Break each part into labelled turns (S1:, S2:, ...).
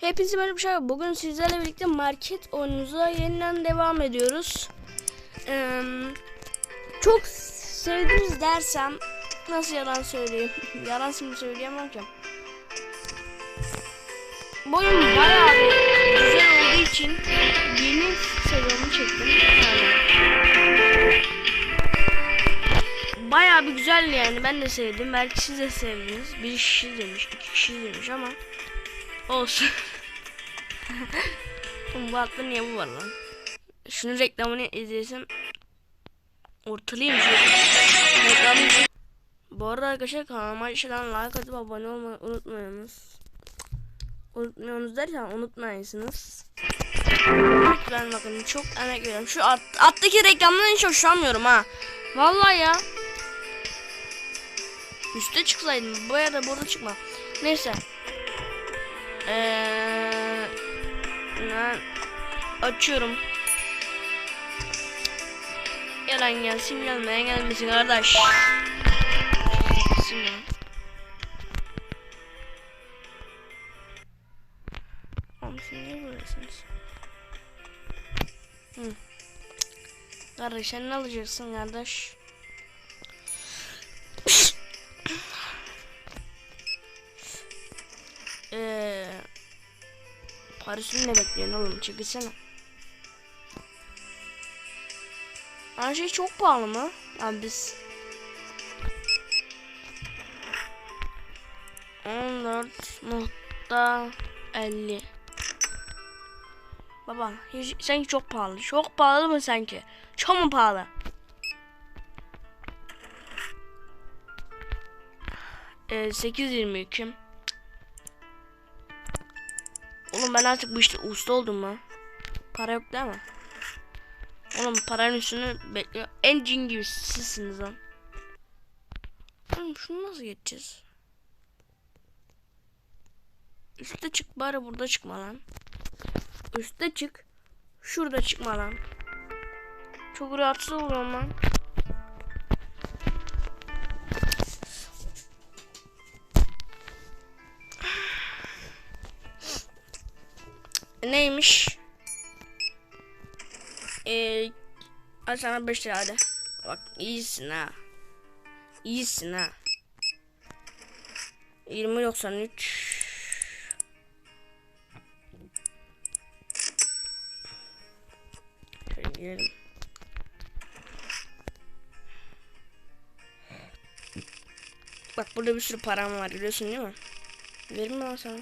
S1: Hepinize merhaba arkadaşlar. Bugün sizlerle birlikte market oyunumuza yeniden devam ediyoruz. Ee, çok sevdiniz dersem nasıl yalan söyleyeyim? yalan şimdi söyleyemem ki. Bu oyun bayağı güzel olduğu için yeni sezonunu çektim. Bayağı bir güzel yani ben de sevdim. Belki siz de sevdiniz. Bir kişi demiş, iki kişi demiş ama olsun. Bu altta niye bu var lan? Şunun reklamını izlesem ortalayayım şu reklamı. Bu arada arkadaşlar kanalıma aşağıdan like atıp abone olmayı unutmayınız. Unutmuyorsunuz derken unutmayasınız. Ben bakın çok emek veriyorum. Şu alt, alttaki reklamdan hiç hoşlanmıyorum ha. Vallahi ya. Üste çıksaydım. Bu ya da burada çıkma. Neyse. Eee ben açıyorum. Gelen gelsin gelmeyen gelmesin kardeş. Oğlum siz niye buradasınız? Hı. Kardeş sen ne alacaksın kardeş? Eee Paris'in ne bekliyorsun oğlum? Çekilsene. Her şey çok pahalı mı? Abi biz 14.50 Baba hiç, sanki çok pahalı. Çok pahalı mı sanki? Çok mu pahalı? Ee, 8.22 Oğlum ben artık bu işte usta oldum lan. Para yok değil mi? Oğlum paranın üstünü bekliyor. En cin gibi sizsiniz lan. Oğlum şunu nasıl geçeceğiz? Üste çık bari burada çıkma lan. Üste çık. Şurada çıkma lan. Çok rahatsız oluyorum lan. Neymiş? Ee, al sana 5 lira hadi. Bak iyisin ha. İyisin ha. 20.93 Şöyle girelim. Bak burada bir sürü param var biliyorsun değil mi? Verir mi lan sana?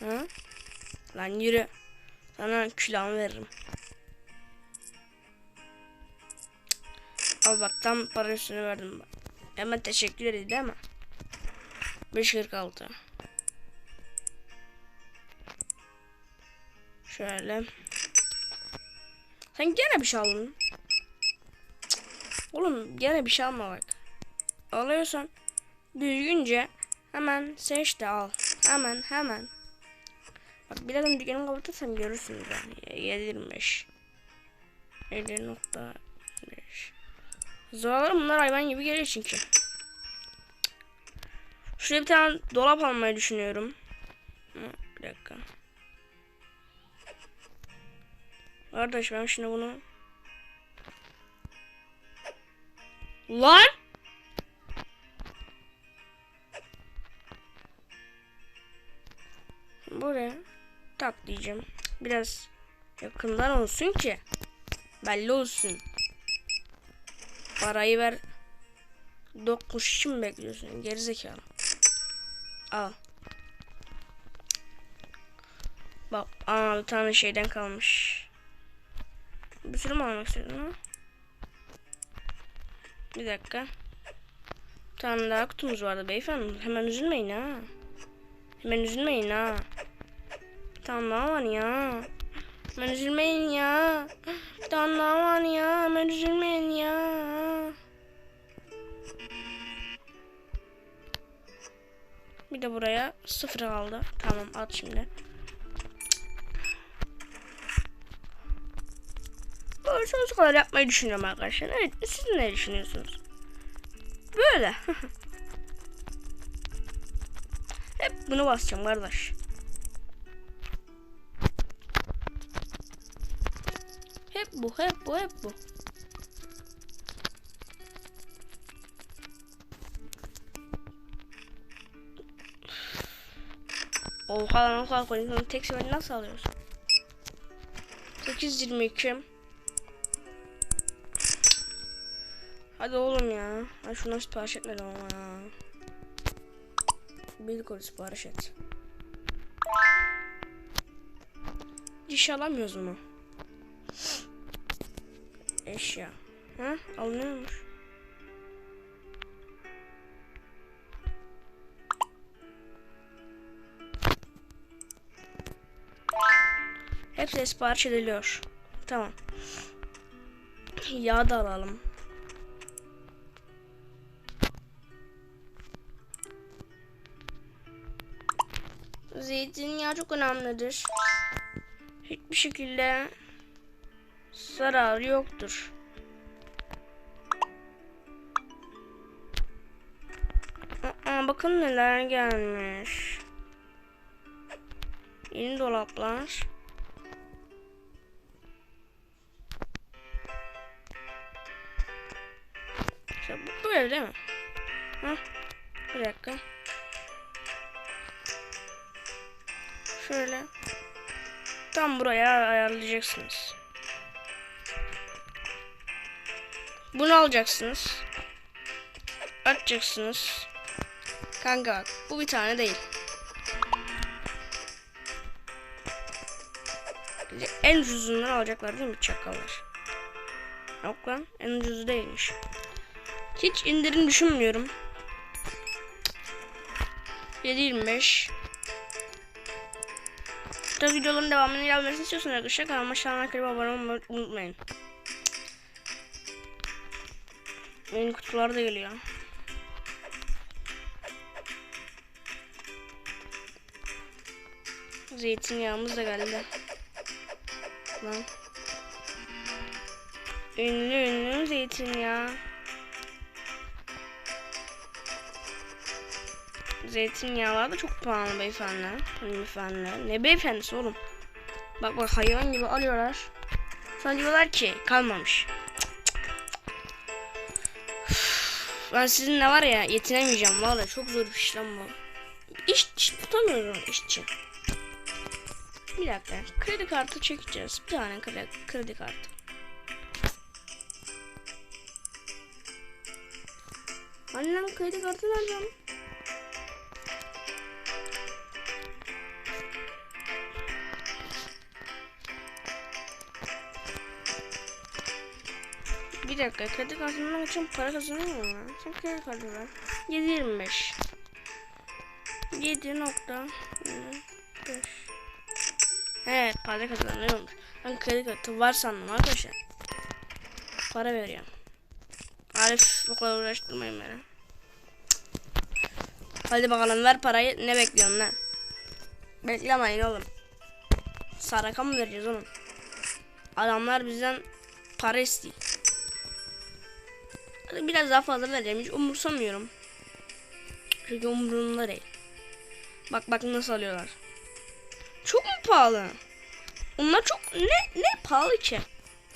S1: Ha? Lan yürü. Sana külahımı veririm. Al bak tam para üstünü verdim. Hemen teşekkür değil mi? 5.46 Şöyle. Sen gene bir şey aldın. Cık. Oğlum gene bir şey alma bak. Alıyorsan düzgünce hemen seç de al. Hemen hemen. Bak birazdan dükkanı kapatırsam görürsünüz yani. 7.25 7.5 Zoralar bunlar hayvan gibi geliyor çünkü. Şuraya bir tane dolap almayı düşünüyorum. Bir dakika. Kardeş ben şimdi bunu Lan! Buraya tak diyeceğim. Biraz yakından olsun ki belli olsun. Parayı ver. Dokuş için mi bekliyorsun? Gerizekalı. Al. Bak aa bir tane şeyden kalmış. Bir sürü mü almak istedin ha? Bir dakika. Bir tane daha kutumuz vardı beyefendi. Hemen üzülmeyin ha. Hemen üzülmeyin ha. Tane var ya. Hemen üzülmeyin ya. Bir var ya. Hemen üzülmeyin ya. Bir de buraya sıfır aldı. Tamam at şimdi. Böyle sonsuza kadar yapmayı düşünüyorum arkadaşlar. Evet siz ne düşünüyorsunuz? Böyle. Hep bunu basacağım kardeş. Hep bu, hep bu, hep bu. Oha lan o kadar koydum. Tek seferde nasıl alıyorsun? 822. Hadi oğlum ya. Ay şuna sipariş etmedim ama ya. Bir kodu sipariş et. Diş alamıyoruz mu? Eşya. Ha? Alınıyormuş. Hepsi sipariş ediliyor. Tamam. Yağ da alalım. Zeytinyağı çok önemlidir. Hiçbir şekilde zararı yoktur. Aa, bakın neler gelmiş. Yeni dolaplar. İşte bu, bu ev değil mi? Hah. Bir dakika. Şöyle. Tam buraya ayarlayacaksınız. Bunu alacaksınız. Açacaksınız. Kanka bak bu bir tane değil. En ucuzundan alacaklar değil mi çakallar? Yok lan en ucuzu değilmiş. Hiç indirim düşünmüyorum. 7.25 Tabi videoların devamını gelmesini istiyorsanız arkadaşlar kanalıma kanalıma abone olmayı unutmayın. Yeni kutular da geliyor. Zeytinyağımız da geldi. Lan. Ünlü ünlü zeytinyağı. Zeytinyağlar da çok pahalı beyefendi. Hanımefendi. Ne beyefendisi oğlum? Bak bak hayvan gibi alıyorlar. Sonra diyorlar ki kalmamış. Ben sizinle var ya yetinemeyeceğim valla çok zor bir iş lan bu. İş, iş tutamıyorum işçi. Bir dakika kredi kartı çekeceğiz. Bir tane kredi, kredi kartı. Annem kredi kartı nerede? Bir dakika kredi kartından için para kazanıyor mu? Sen kredi kartı ver. 7.25 7.5 Evet para kazanıyormuş. Ben kredi kartı var sandım arkadaşlar. Para veriyorum. Arif bu kadar uğraştırmayın beni. Hadi bakalım ver parayı. Ne bekliyorsun lan? Beklemeyin oğlum. Saraka mı vereceğiz oğlum? Adamlar bizden para istiyor. Hadi biraz daha fazla vereceğim. Hiç umursamıyorum. Çünkü umurumda değil. Bak bak nasıl alıyorlar. Çok mu pahalı? Onlar çok ne ne pahalı ki?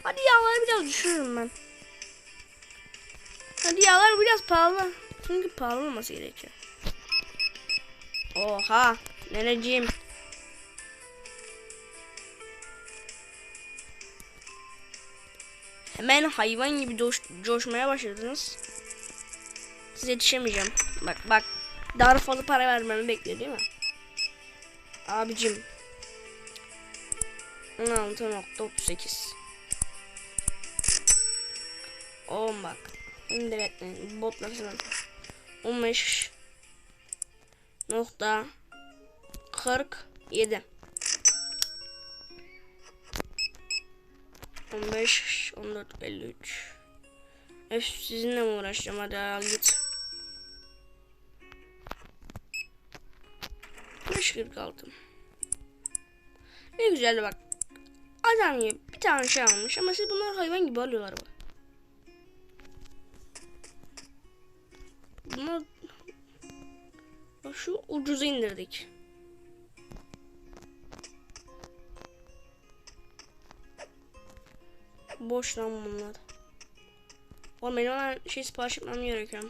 S1: Hadi yağları biraz düşürürüm ben. Hadi yağlar biraz pahalı. Çünkü pahalı olması gerekiyor. Oha neneciğim. Hemen hayvan gibi coş, coşmaya başladınız. Size yetişemeyeceğim. Bak bak. Daha fazla para vermemi bekliyor değil mi? Abicim. 16.38 10 bak. Şimdi bekleyin. Botlar falan. 15 nokta 47 15 14 53 Öf sizinle mi uğraşacağım? Hadi al git. 546 Ne güzel bak. Adam gibi bir tane şey almış ama siz bunlar hayvan gibi alıyorlar bak. Bunlar Bak şu ucuza indirdik. Boş lan bunlar. Oğlum benim şey sipariş etmem gerekiyor.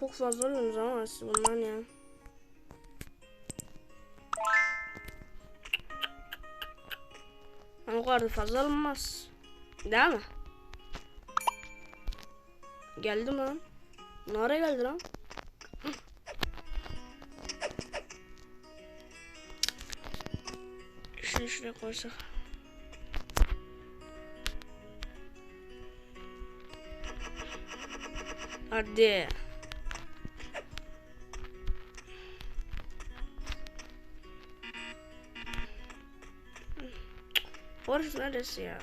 S1: Çok fazla alıyorsunuz ama siz bunlar ya. Ama o kadar da fazla alınmaz. Değil mi? Geldi mi lan? Nereye geldi lan? Şunu şuraya koysak. Hadi. Orası neresi ya?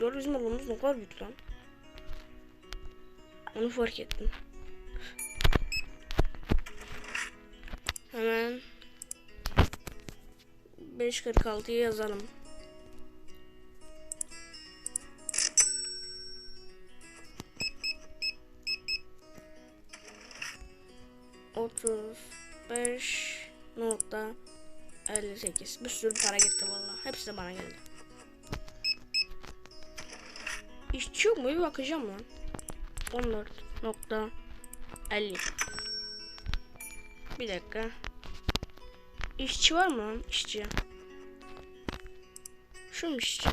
S1: Doğru bizim alanımız ne kadar büyük lan. Onu fark ettim. Hemen 5.46'yı yazalım. 58. Bir sürü para gitti vallahi. Hepsi de bana geldi. İşçi yok mu? Bir bakacağım lan. 14 nokta 50. Bir dakika. İşçi var mı lan? İşçi. Şu mu işçi?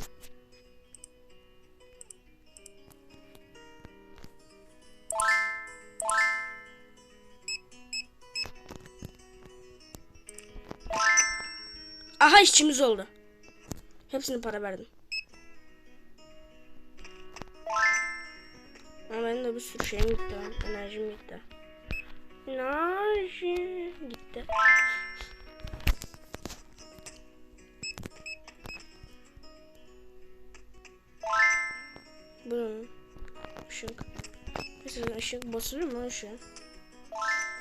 S1: İşçimiz oldu. Hepsini para verdim. Ama benim de bir sürü şeyim gitti. Enerjim gitti. Enerji gitti. Bu ne? Işık. Mesela ışık basılıyor mu lan ışığı?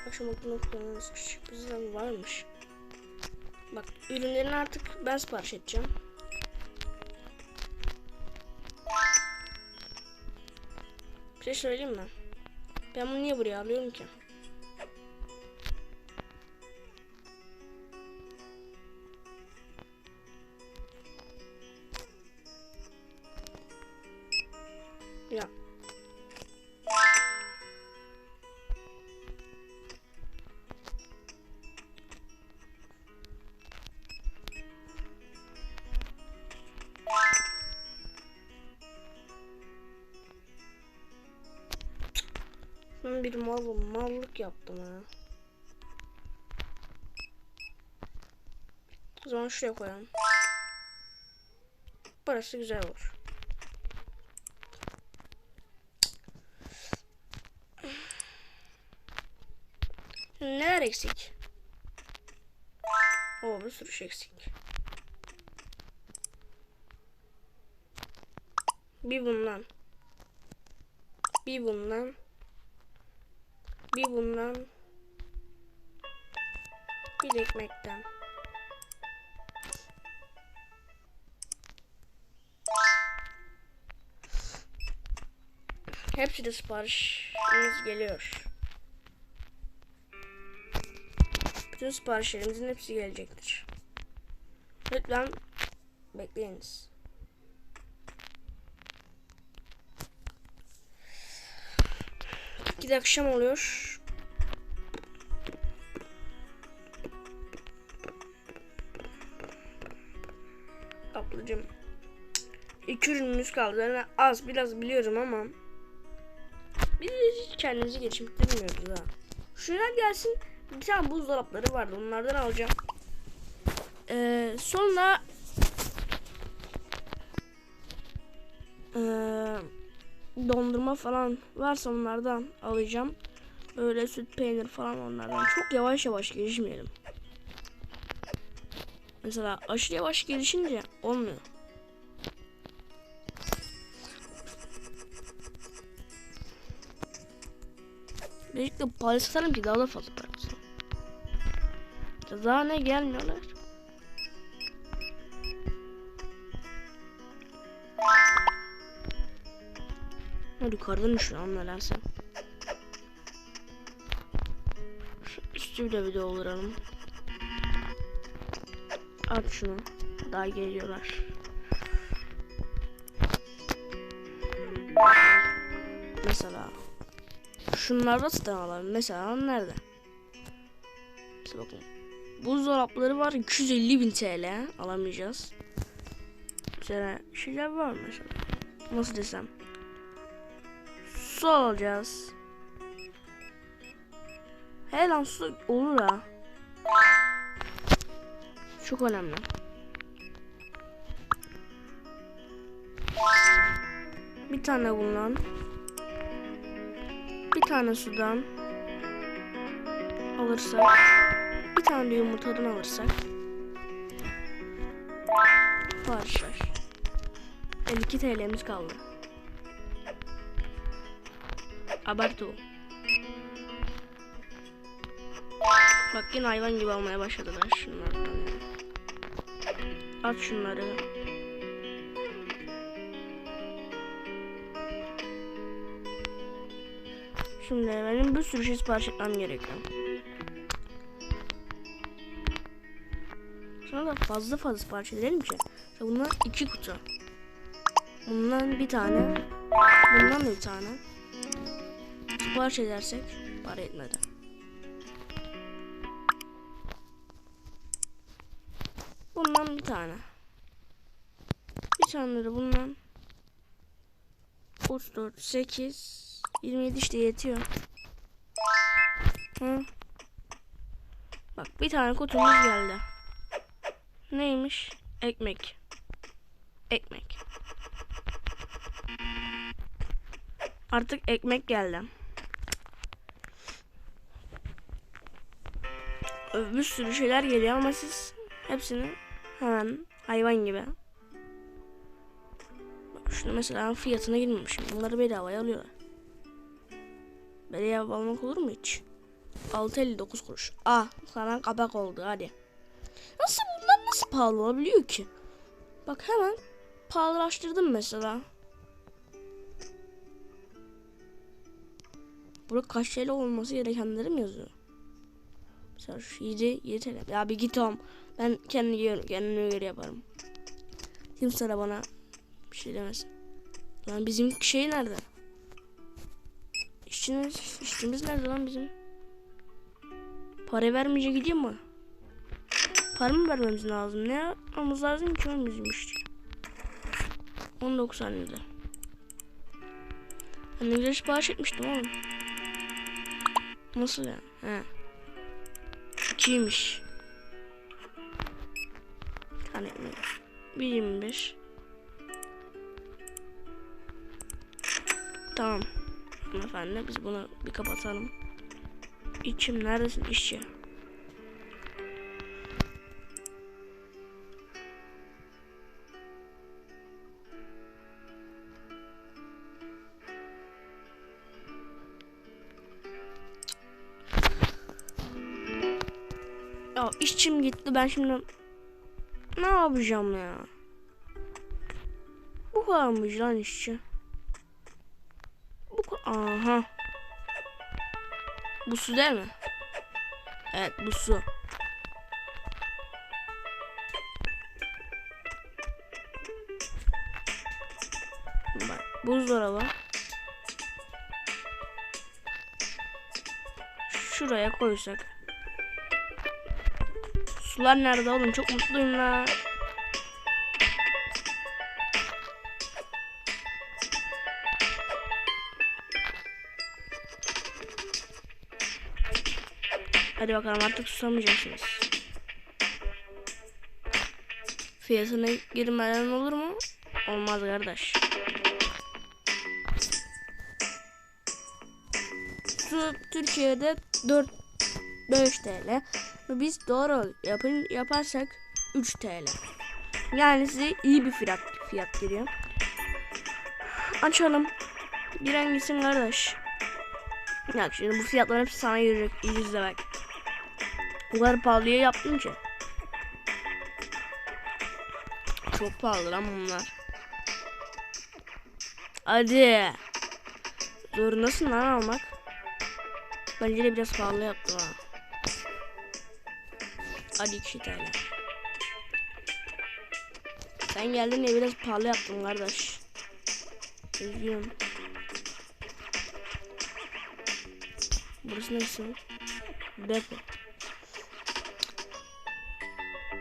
S1: Akşam okulunu kullanırız. Küçük bizden varmış. Bak ürünlerini artık ben sipariş edeceğim. Bir şey söyleyeyim mi? Ben bunu niye buraya alıyorum ki? Ben bir malım mallık yaptım ha. O zaman şuraya koyalım. Burası güzel olur. Neler eksik? Oo bir sürü şey eksik. Bir bundan. Bir bundan. Bir bundan. Bir ekmekten. Hepsi de siparişimiz geliyor. Bütün siparişlerimizin hepsi gelecektir. Lütfen bekleyiniz. Gide akşam oluyor. Ablacım. İki ürünümüz kaldı. Yani az biraz biliyorum ama biz hiç kendimizi geliştirmiyoruz ha. Şuna gelsin. Bir tane buzdolapları vardı. Onlardan alacağım. Ee, sonra ee, dondurma falan varsa onlardan alacağım. Böyle süt peynir falan onlardan. Çok yavaş yavaş gelişmeyelim. Mesela aşırı yavaş gelişince olmuyor. Para satarım ki daha da fazla kazanırım. Daha ne gelmiyorlar. Ha yukarıdan an nelerse. Şu üstü bile bir dolduralım. At şunu. Daha geliyorlar. Mesela şunlarda satın alalım. Mesela nerede? İşte bakın. Buzdolapları var 250 bin TL alamayacağız. Mesela şeyler var mesela. Nasıl desem. Su alacağız. He lan su olur ha. Çok önemli. Bir tane bundan. Bir tane sudan. Alırsak. Bir tane de yumurtadan alırsak. Var var. 52 TL'miz kaldı. Abartı o. Bak yine hayvan gibi almaya başladılar şunlardan. At şunları. Şimdi benim bir sürü şey sipariş etmem gerekiyor. Sonra da fazla fazla sipariş edelim ki. Bundan iki kutu. Bundan bir tane. Bundan da bir tane. Sipariş edersek para etmedi. Bundan bir tane. Bir tane de bundan. 34, 8, 27 işte yetiyor. Hı. Bak bir tane kutumuz geldi. Neymiş? Ekmek. Ekmek. Artık ekmek geldi. Bir sürü şeyler geliyor ama siz hepsini hemen hayvan gibi. Şunu mesela fiyatına girmemişim. Bunları bedavaya alıyorlar. Bedava almak olur mu hiç? 6.59 kuruş. Ah sana kapak oldu hadi. Nasıl bunlar nasıl pahalı olabiliyor ki? Bak hemen pahalılaştırdım mesela. Burada kaç TL olması gerekenleri mi yazıyor? Şu 7, 7 TL. Ya bir git oğlum. Ben kendi kendime göre yaparım. Kimse de bana bir şey demesin. Lan bizim şey nerede? İşçimiz, işçimiz nerede lan bizim? Para vermeyince gidiyor mu? Para mı vermemiz lazım? Ne yapmamız lazım ki oğlum bizim işçi? 19 saniyede. Ben güzel sipariş etmiştim oğlum. Nasıl ya? He. İkiymiş. Tane mi? 1.25 Tamam. Efendim biz bunu bir kapatalım. İçim neredesin işçi? Ya işçim gitti ben şimdi ne yapacağım ya? Bu kadar mı lan işçi? Bu Aha. Bu su değil mi? Evet bu su. Bak buzdolabı. Şuraya koysak. Sular nerede oğlum? Çok mutluyum la. Hadi bakalım artık susamayacaksınız. Fiyatına girmeden olur mu? Olmaz kardeş. Su Türkiye'de 4 5 TL. Biz doğru yapın yaparsak 3 TL. Yani size iyi bir fiyat fiyat geliyor. Açalım. Giren gitsin kardeş. Ya şimdi bu fiyatlar hepsi sana girecek. İyi izle bak. Bu kadar pahalıya yaptım ki. Çok pahalı lan bunlar. Hadi. Zorundasın lan almak. Bence de biraz pahalı yaptım ha. Hadi 2 TL. Sen geldin diye biraz pahalı yaptım kardeş. Üzgünüm. Burası neresi? Depo.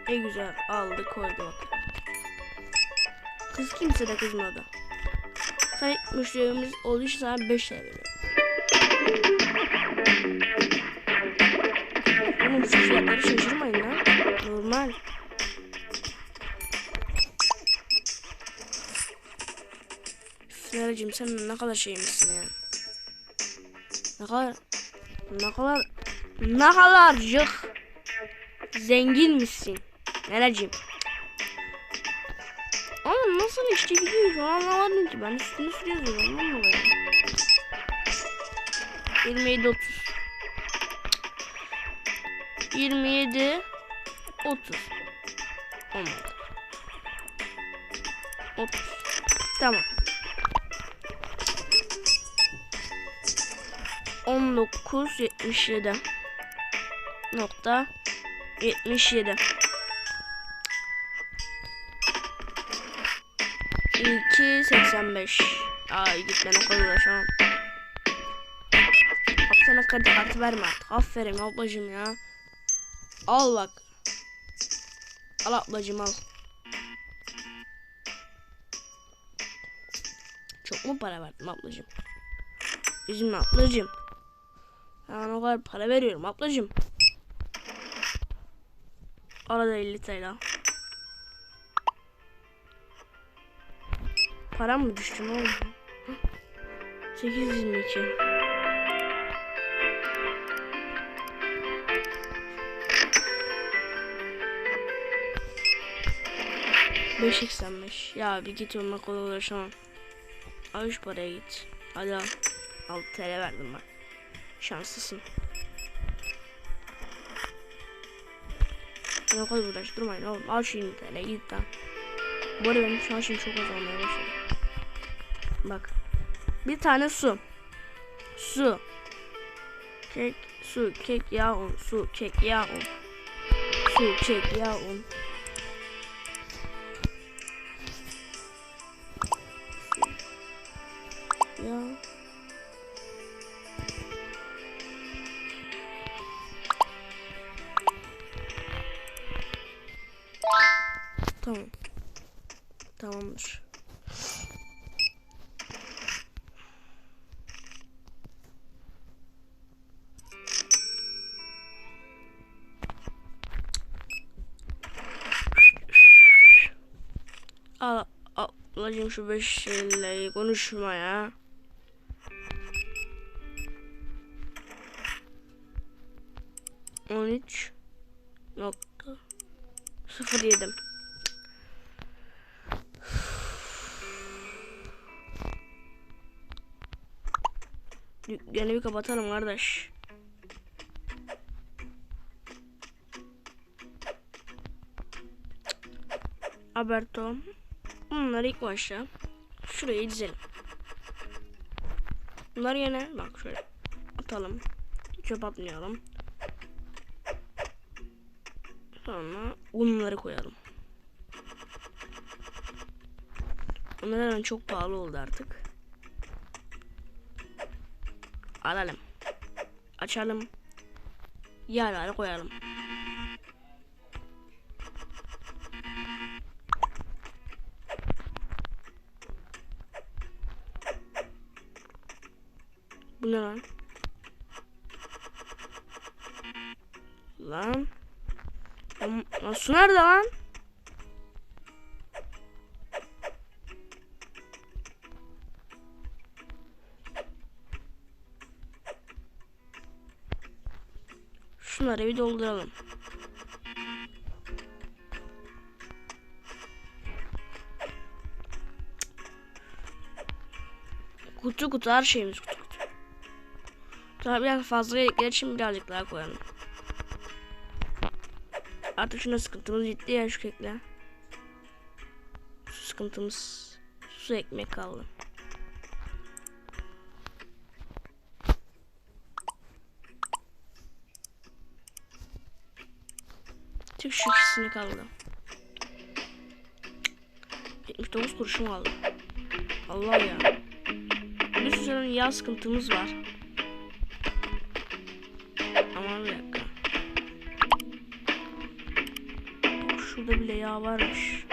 S1: Ne güzel aldı koydu bak. Kız kimse de kızmadı. Sen müşterimiz olduğu için sana 5 lira veriyorum. Oğlum şu fiyatları şaşırmayın lan. Normal. Feracığım sen ne kadar şeymişsin ya. Ne kadar ne kadar ne kadarcık zenginmişsin. Neracığım. Ama nasıl işte gidiyor şu an anlamadım ki ben üstüne sürüyoruz ondan dolayı. 27 30 27 30 Olmadı. 30 Tamam. 19 77 nokta. 77 2 85 Ay git ben o kadar uğraşamam Abi sana kredi kartı verme artık. Aferin ablacım ya Al bak. Al ablacım al. Çok mu para verdim ablacım Üzülme ablacım Ben o kadar para veriyorum ablacım Arada 50 TL Param mı düştü ne oldu? 822 585 Ya bir git onunla kolay uğraşamam. Al şu paraya git. Hadi al. 6 TL verdim ben. Şanslısın. Ne kadar uğraştırmayın oğlum. Al şu 20 TL git lan. Bu arada benim şimdi çok az olmaya başladı. Bak. Bir tane su. Su. Kek Su kek yağ un. Su kek yağ un. Su kek yağ un Tamam. Tamamdır. Al, ablacım şu beş lirayı konuşma ya. On üç Kapatalım kardeş. Alberto. Bunları ilk başta şuraya dizelim. Bunları yine bak şöyle atalım. Çöp atmayalım. Sonra unları koyalım. Bunlar çok pahalı oldu artık. Alalım. Açalım. Yağları koyalım. Bu ne. Lan, lan su nerede lan? Şunları bir dolduralım. Kutu kutu her şeyimiz kutu kutu. Daha biraz fazla yedikleri için birazcık daha koyalım. Artık şuna sıkıntımız gitti ya şu kekle. Su sıkıntımız. Su ekmek kaldı. Şu ikisini kaldı. 79 kuruşum kaldı. Allah ya. Bir sürü yağ sıkıntımız var. Aman bir dakika. Şurada bile yağ varmış.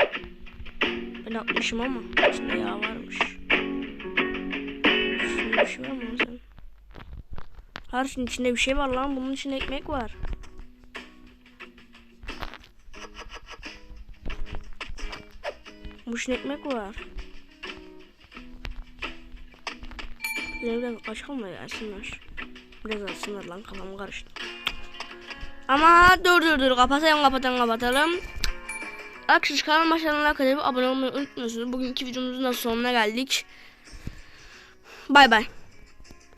S1: Ben atmışım ama içinde yağ varmış. Şurada bir şey var mı şeyin içinde bir şey var lan. Bunun içinde ekmek var. İçinde ekmek var. Yine biraz açalım da gelsinler. Biraz açsınlar lan kafam karıştı. Ama dur dur dur kapatalım kapatalım kapatalım. Arkadaşlar kanalıma like atıp abone olmayı unutmuyorsunuz. Bugünkü videomuzun da sonuna geldik. Bay bay.